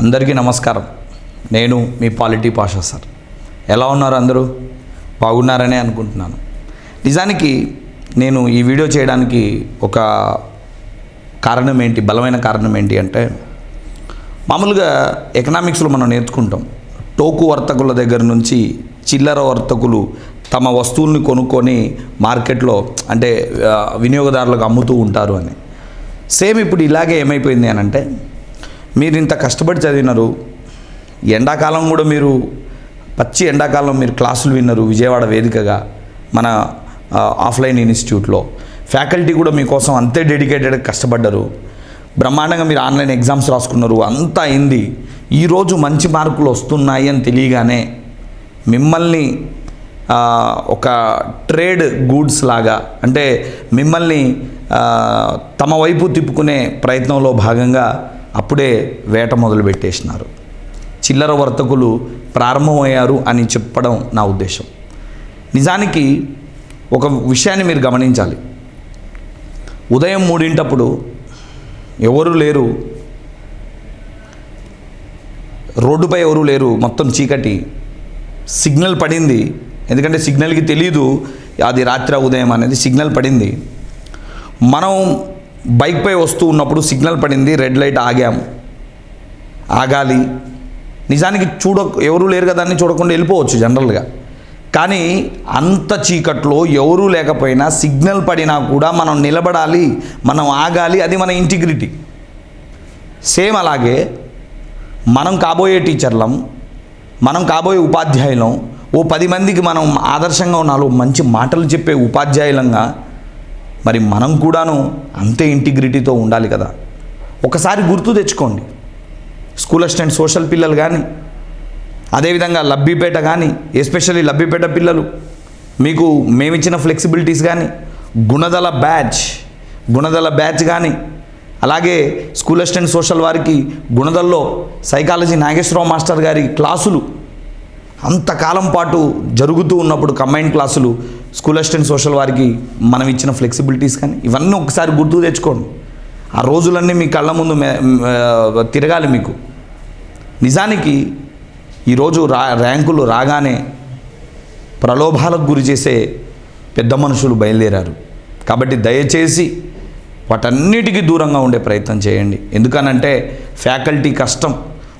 అందరికీ నమస్కారం. నేను మీ పాలిటీ పాషా సార్. ఎలా ఉన్నారు అందరూ? బాగున్నారనే అనుకుంటున్నాను. నిజానికి నేను ఈ వీడియో చేయడానికి ఒక కారణం ఏంటి? బలమైన కారణం ఏంటి అంటే మామూలుగా ఎకనామిక్స్లో మనం నేర్చుకుంటాం. టోకు వర్తకుల దగ్గర నుంచి చిల్లర వర్తకులు తమ వస్తువుల్ని కొనుక్కొని మార్కెట్లో అంటే వినియోగదారులకు అమ్ముతూ ఉంటారు అని. సేమ్ ఇప్పుడు ఇలాగే ఏమైపోయింది అని అంటే మీరు ఇంత కష్టపడి చదివినారు. ఎండాకాలం కూడా మీరు పచ్చి ఎండాకాలం మీరు క్లాసులు విన్నారు విజయవాడ వేదికగా మన ఆఫ్లైన్ ఇన్స్టిట్యూట్లో. ఫ్యాకల్టీ కూడా మీకోసం అంతే డెడికేటెడ్ కష్టపడ్డారు. బ్రహ్మాండంగా మీరు ఆన్లైన్ ఎగ్జామ్స్ రాసుకున్నారు అంతా అయింది. ఈరోజు మంచి మార్కులు వస్తున్నాయి అని తెలియగానే మిమ్మల్ని ఒక ట్రేడ్ గూడ్స్ లాగా అంటే మిమ్మల్ని తమ వైపు తిప్పుకునే ప్రయత్నంలో భాగంగా అప్పుడే వేట మొదలు పెట్టేసినారు. చిల్లర వర్తకులు ప్రారంభమయ్యారు అని చెప్పడం నా ఉద్దేశం. నిజానికి ఒక విషయాన్ని మీరు గమనించాలి. ఉదయం మూడింటప్పుడు ఎవరు లేరు? రోడ్డుపై ఎవరు లేరు? మొత్తం చీకటి. సిగ్నల్ పడింది. ఎందుకంటే సిగ్నల్కి తెలీదు అది రాత్రి ఉదయం అనేది సిగ్నల్ పడింది. మనం బైక్పై వస్తూ ఉన్నప్పుడు సిగ్నల్ పడింది రెడ్ లైట్ ఆగాం. ఆగాలి. నిజానికి చూడ ఎవరూ లేరు కదా అని చూడకుండా వెళ్ళిపోవచ్చు జనరల్గా కానీ అంత చీకట్లో ఎవరూ లేకపోయినా సిగ్నల్ పడినా కూడా మనం నిలబడాలి మనం ఆగాలి అది మన ఇంటిగ్రిటీ సేమ్ అలాగే మనం కాబోయే టీచర్లం మనం కాబోయే ఉపాధ్యాయులం ఓ పది మందికి మనం ఆదర్శంగా ఉన్నాలో మంచి మాటలు చెప్పే ఉపాధ్యాయులంగా మరి మనం కూడాను అంతే ఇంటిగ్రిటీతో ఉండాలి కదా. ఒకసారి గుర్తు తెచ్చుకోండి. స్కూల్ అసిస్టెంట్ సోషల్ పిల్లలు కానీ అదేవిధంగా లబ్బిపేట కానీ ఎస్పెషల్లీ లబ్బిపేట పిల్లలు మీకు మేమిచ్చిన ఫ్లెక్సిబిలిటీస్ కానీ గుణదల బ్యాచ్ గుణదల బ్యాచ్ కానీ అలాగే స్కూల్ అసిస్టెంట్ సోషల్ వారికి గుణదల్లో సైకాలజీ నాగేశ్వరరావు మాస్టర్ గారి క్లాసులు అంతకాలం పాటు జరుగుతూ ఉన్నప్పుడు కంబైన్ క్లాసులు స్కూల్ అసిస్టెంట్ సోషల్ వారికి మనం ఇచ్చిన ఫ్లెక్సిబిలిటీస్ కానీ ఇవన్నీ ఒకసారి గుర్తు తెచ్చుకోండి. ఆ రోజులన్నీ మీ కళ్ళ ముందు తిరగాలి మీకు. నిజానికి ఈరోజు రా ర్యాంకులు రాగానే ప్రలోభాలకు గురి చేసే పెద్ద మనుషులు బయలుదేరారు. కాబట్టి దయచేసి వాటన్నిటికీ దూరంగా ఉండే ప్రయత్నం చేయండి. ఎందుకనంటే ఫ్యాకల్టీ కష్టం.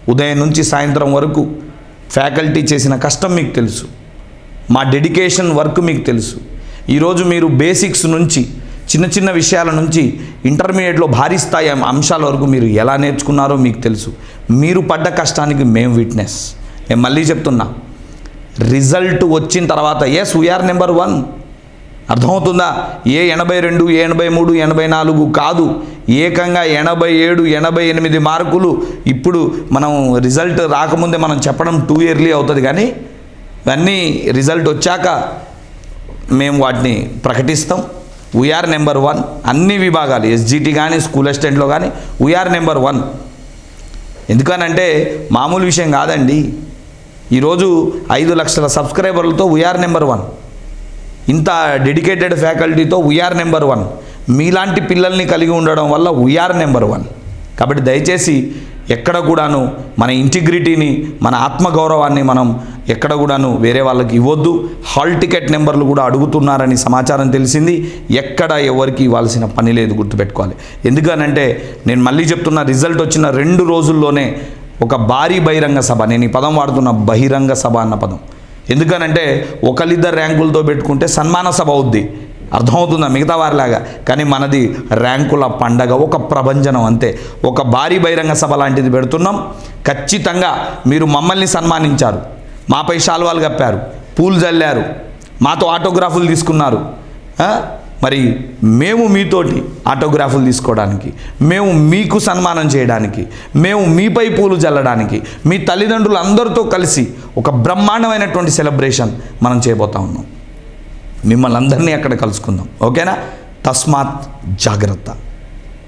ఉదయం నుంచి సాయంత్రం వరకు ఫ్యాకల్టీ చేసిన కష్టం మీకు తెలుసు. మా డెడికేషన్ వర్క్ మీకు తెలుసు. ఈరోజు మీరు బేసిక్స్ నుంచి చిన్న చిన్న విషయాల నుంచి ఇంటర్మీడియట్లో భారీ స్థాయి అంశాల వరకు మీరు ఎలా నేర్చుకున్నారో మీకు తెలుసు. మీరు పడ్డ కష్టానికి మేము విట్నెస్. నేను మళ్ళీ చెప్తున్నా. రిజల్ట్ వచ్చిన తర్వాత ఎస్ వీఆర్ నెంబర్ వన్ అర్థమవుతుందా? ఏ ఎనభై రెండు ఏ ఎనభై మూడు ఎనభై నాలుగు కాదు. ఏకంగా ఎనభై ఏడు ఎనభై ఎనిమిది మార్కులు. ఇప్పుడు మనం రిజల్ట్ రాకముందే మనం చెప్పడం టూ ఇయర్లీ అవుతుంది కానీ ఇవన్నీ రిజల్ట్ వచ్చాక మేము వాటిని ప్రకటిస్తాం. వీఆర్ నెంబర్ వన్ అన్ని విభాగాలు ఎస్జిటి కానీ స్కూల్ అసిస్టెంట్లో కానీ వీఆర్ నెంబర్ వన్ ఎందుకనంటే మామూలు విషయం కాదండి. ఈరోజు ఐదు లక్షల సబ్స్క్రైబర్లతో వీఆర్ నెంబర్ వన్ ఇంత డెడికేటెడ్ ఫ్యాకల్టీతో వీఆర్ నెంబర్ వన్ మీలాంటి పిల్లల్ని కలిగి ఉండడం వల్ల వీఆర్ నెంబర్ వన్ కాబట్టి దయచేసి ఎక్కడ కూడాను మన ఇంటిగ్రిటీని మన ఆత్మగౌరవాన్ని మనం ఎక్కడ కూడాను వేరే వాళ్ళకి ఇవ్వద్దు. హాల్ టికెట్ నెంబర్లు కూడా అడుగుతున్నారని సమాచారం తెలిసింది. ఎక్కడ ఎవరికి ఇవ్వాల్సిన పని లేదు గుర్తుపెట్టుకోవాలి. ఎందుకనంటే నేను మళ్ళీ చెప్తున్న రిజల్ట్ వచ్చిన రెండు రోజుల్లోనే ఒక భారీ బహిరంగ సభ నేను ఈ పదం వాడుతున్న బహిరంగ సభ అన్న పదం. ఎందుకనంటే ఒకరిద్దరు ర్యాంకులతో పెట్టుకుంటే సన్మాన సభ అవుద్ది. అర్థమవుతుందా? మిగతా వారిలాగా. కానీ మనది ర్యాంకుల పండగ ఒక ప్రభంజనం అంతే. ఒక భారీ బహిరంగ సభ లాంటిది పెడుతున్నాం. ఖచ్చితంగా మీరు మమ్మల్ని సన్మానించారు. మాపై శాల్వాలు కప్పారు. పూలు జల్లారు. మాతో ఆటోగ్రాఫులు తీసుకున్నారు. మరి మేము మీతోటి ఆటోగ్రాఫులు తీసుకోవడానికి మేము మీకు సన్మానం చేయడానికి మేము మీపై పూలు జల్లడానికి మీ తల్లిదండ్రులు అందరితో కలిసి ఒక బ్రహ్మాండమైనటువంటి సెలబ్రేషన్ మనం చేయబోతా ఉన్నాం. మిమ్మల్ని అందరినీ అక్కడ కలుసుకుందాం. ఓకేనా? తస్మాత్ జాగ్రత్త.